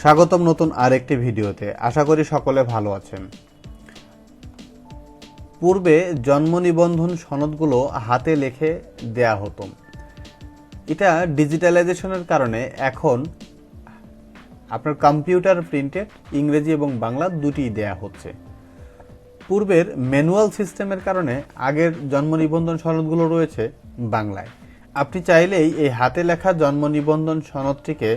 স্বাগতম নতুন আরেকটি ভিডিওতে। আশা করি সকলে ভালো আছেন। পূর্বে জন্ম নিবন্ধন সনদগুলো হাতে লেখে দেয়া হতো। এটা ডিজিটালাইজেশনের কারণে এখন আপনার কম্পিউটার প্রিন্টেড, ইংরেজি এবং বাংলা দুটিই দেয়া হচ্ছে। পূর্বের ম্যানুয়াল সিস্টেমের কারণে আগের জন্ম নিবন্ধন সনদগুলো রয়েছে বাংলায়। আপনি চাইলেই এই হাতে লেখা জন্ম নিবন্ধন সনদটিকে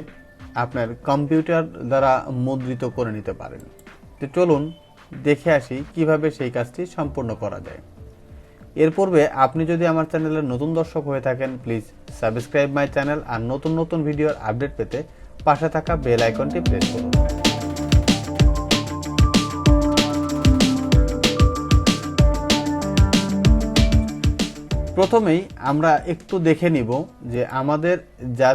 আপনার কম্পিউটার দ্বারা মুদ্রিত করে নিতে পারেন। তো চলুন দেখে আসি কীভাবে সেই কাজটি সম্পূর্ণ করা যায়। এর পূর্বে আপনি যদি আমার চ্যানেলের নতুন দর্শক হয়ে থাকেন, প্লিজ সাবস্ক্রাইব মাই চ্যানেল আর নতুন নতুন ভিডিওর আপডেট পেতে পাশে থাকা বেল আইকনটি প্রেস করুন। প্রথমেই আমরা একটু দেখে নিব যে আমাদের যা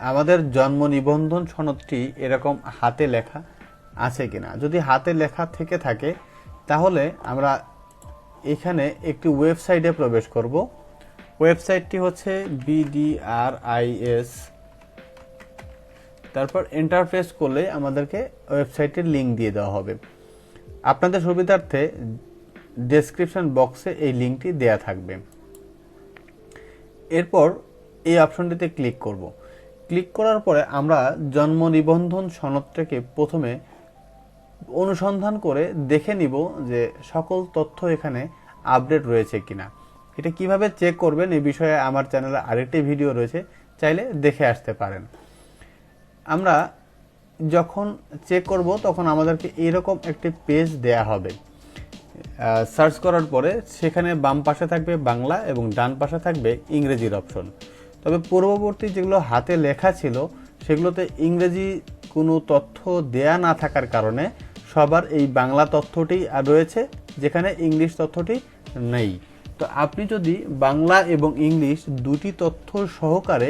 আমাদের জন্ম নিবন্ধন সনদটি এরকম হাতে লেখা আছে কিনা? যদি হাতে লেখা থেকে থাকে, তাহলে আমরা এখানে একটি ওয়েবসাইটে প্রবেশ করব। ওয়েবসাইটটি হচ্ছে বিডিআরআইএস তারপর এন্টার প্রেস করলে আমাদেরকে ওয়েবসাইটের লিঙ্ক দিয়ে দেওয়া হবে। আপনাদের সুবিধার্থে ডেসক্রিপশন বক্সে এই লিঙ্কটি দেয়া থাকবে। এরপর এই অপশনটিতে ক্লিক করব। ক্লিক করার পরে আমরা জন্ম নিবন্ধন সনদটাকে প্রথমে অনুসন্ধান করে দেখে নিব যে সকল তথ্য এখানে আপডেট রয়েছে কিনা। এটা কীভাবে চেক করবেন এই বিষয়ে আমার চ্যানেলে আরেকটি ভিডিও রয়েছে, চাইলে দেখে আসতে পারেন। আমরা যখন চেক করব তখন আমাদেরকে এরকম একটি পেজ দেয়া হবে। সার্চ করার পরে সেখানে বাম পাশে থাকবে বাংলা এবং ডান পাশে থাকবে ইংরেজির অপশন তবে পূর্ববর্তী যেগুলো হাতে লেখা ছিল, সেগুলোতে ইংরেজি কোনো তথ্য দেয়া না থাকার কারণে সবার এই বাংলা তথ্যটি আর রয়েছে, যেখানে ইংলিশ তথ্যটি নেই। তো আপনি যদি বাংলা এবং ইংলিশ দুটি তথ্য সহকারে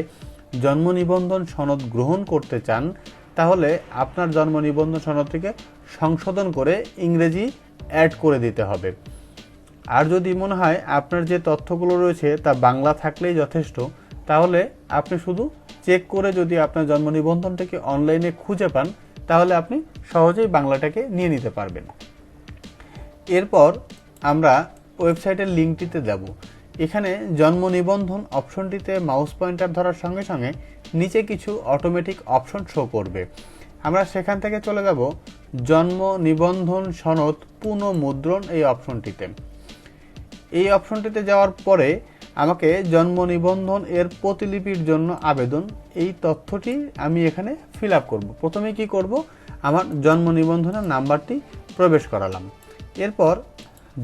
জন্ম নিবন্ধন সনদ গ্রহণ করতে চান, তাহলে আপনার জন্ম নিবন্ধন সনদটিকে সংশোধন করে ইংরেজি অ্যাড করে দিতে হবে। আর যদি মনে হয় আপনার যে তথ্যগুলো রয়েছে তা বাংলা থাকলেই যথেষ্ট তাহলে আপনি শুধু চেক করে যদি আপনার জন্ম নিবন্ধনটাকে অনলাইনে খুঁজে পান, তাহলে আপনি সহজেই বাংলাটাকে নিয়ে নিতে পারবেন। এরপর আমরা ওয়েবসাইটের লিঙ্কটিতে যাব। এখানে জন্ম নিবন্ধন অপশনটিতে মাউস পয়েন্টার ধরার সঙ্গে সঙ্গে নিচে কিছু অটোমেটিক অপশন শো করবে। আমরা সেখান থেকে চলে যাব জন্ম নিবন্ধন সনদ পুনঃমুদ্রণ এই অপশনটিতে। এই অপশনটিতে যাওয়ার পরে আমাকে জন্ম নিবন্ধন এর প্রতিলিপির জন্য আবেদন। এই তথ্যটি আমি এখানে ফিল আপ করব। প্রথমে কি করব? আমার জন্ম নিবন্ধনের নাম্বারটি প্রবেশ করালাম। এরপর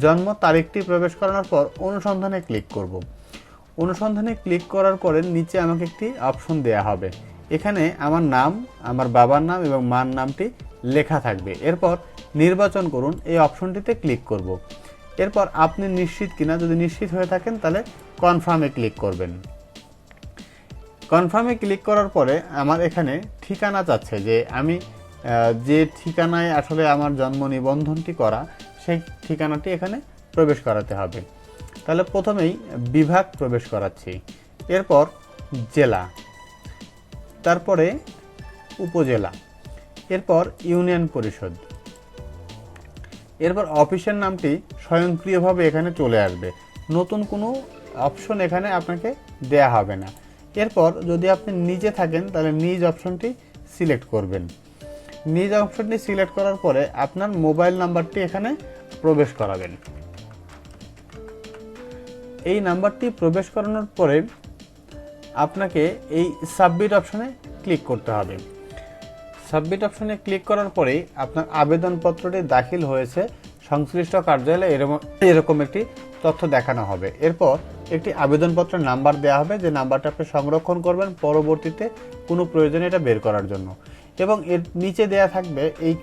জন্ম তারিখটি প্রবেশ করানোর পর অনুসন্ধানে ক্লিক করব। অনুসন্ধানে ক্লিক করার পরে নিচে আমাকে একটি অপশন দেয়া হবে। এখানে আমার নাম, আমার বাবার নাম এবং মার নামটি লেখা থাকবে। এরপর নির্বাচন করুন। এই অপশনটিতে ক্লিক করব। এরপর আপনি নিশ্চিত কিনা, যদি নিশ্চিত হয়ে থাকেন, তাহলে কনফার্মে ক্লিক করবেন। কনফার্মে ক্লিক করার পরে আমার এখানে ঠিকানা চাচ্ছে যে আমি যে ঠিকানায় আসলে আমার জন্ম নিবন্ধনটি করা, সেই ঠিকানাটি এখানে প্রবেশ করাতে হবে। তাহলে প্রথমেই বিভাগ প্রবেশ করাচ্ছি। এরপর জেলা, তারপরে উপজেলা, এরপর ইউনিয়ন পরিষদ। এরপর অফিসের নামটি স্বয়ংক্রিয়ভাবে এখানে চলে আসবে। নতুন কোনো অপশন এখানে আপনাকে দেয়া হবে না। এরপর যদি আপনি নিজে থাকেন, তাহলে নিজ অপশনটি সিলেক্ট করবেন। নিজ অপশনটি সিলেক্ট করার পরে আপনার মোবাইল নাম্বারটি এখানে প্রবেশ করাবেন। এই নাম্বারটি প্রবেশ করানোর পরে আপনাকে এই সাবমিট অপশনে ক্লিক করতে হবে। সাবমিট অপশনে ক্লিক করার পরেই আপনার আবেদনপত্রটি দাখিল হয়েছে। সংশ্লিষ্ট কার্যালয়ে এরকম এরকম একটি তথ্য দেখানো হবে। এরপর একটি আবেদনপত্রের নাম্বার দেওয়া হবে। যে নাম্বারটা আপনি সংরক্ষণ করবেন পরবর্তীতে কোনো প্রয়োজনে এটা বের করার জন্য। এবং এর নিচে দেয়া থাকবে এই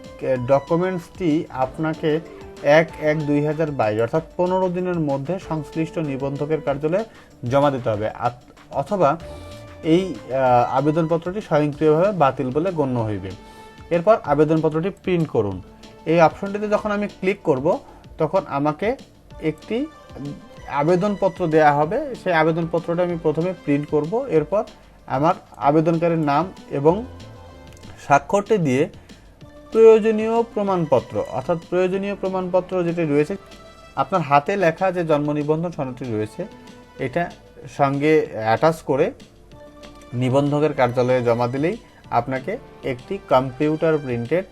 ডকুমেন্টসটি আপনাকে এক এক দুই হাজার বাইশ, অর্থাৎ পনেরো দিনের মধ্যে সংশ্লিষ্ট নিবন্ধকের কার্যালয়ে জমা দিতে হবে। অথবা এই আবেদনপত্রটি স্বয়ংক্রিয়ভাবে বাতিল বলে গণ্য হইবে। এরপর আবেদনপত্রটি প্রিন্ট করুন। এই অপশনটিতে যখন আমি ক্লিক করব, তখন আমাকে একটি আবেদনপত্র দেয়া হবে। সেই আবেদনপত্রটা আমি প্রথমে প্রিন্ট করব। এরপর আমার আবেদনকারীর নাম এবং স্বাক্ষরটি দিয়ে প্রয়োজনীয় প্রমাণপত্র, অর্থাৎ প্রয়োজনীয় প্রমাণপত্র যেটি রয়েছে, আপনার হাতে লেখা যে জন্ম নিবন্ধন সনদটি রয়েছে, এটা সঙ্গে অ্যাটাচ করে নিবন্ধকের কার্যালয়ে জমা দিলেই আপনাকে একটি কম্পিউটার প্রিন্টেড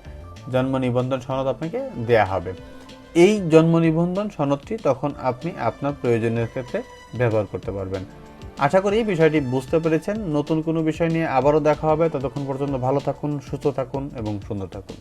জন্ম নিবন্ধন সনদ আপনাকে দেয়া হবে। এই জন্ম নিবন্ধন সনদটি তখন আপনি আপনার প্রয়োজনের ক্ষেত্রে ব্যবহার করতে পারবেন। আশা করি বিষয়টি বুঝতে পেরেছেন। নতুন কোনো বিষয় নিয়ে আবারও দেখা হবে। ততক্ষণ পর্যন্ত ভালো থাকুন, সুস্থ থাকুন এবং সুন্দর থাকুন।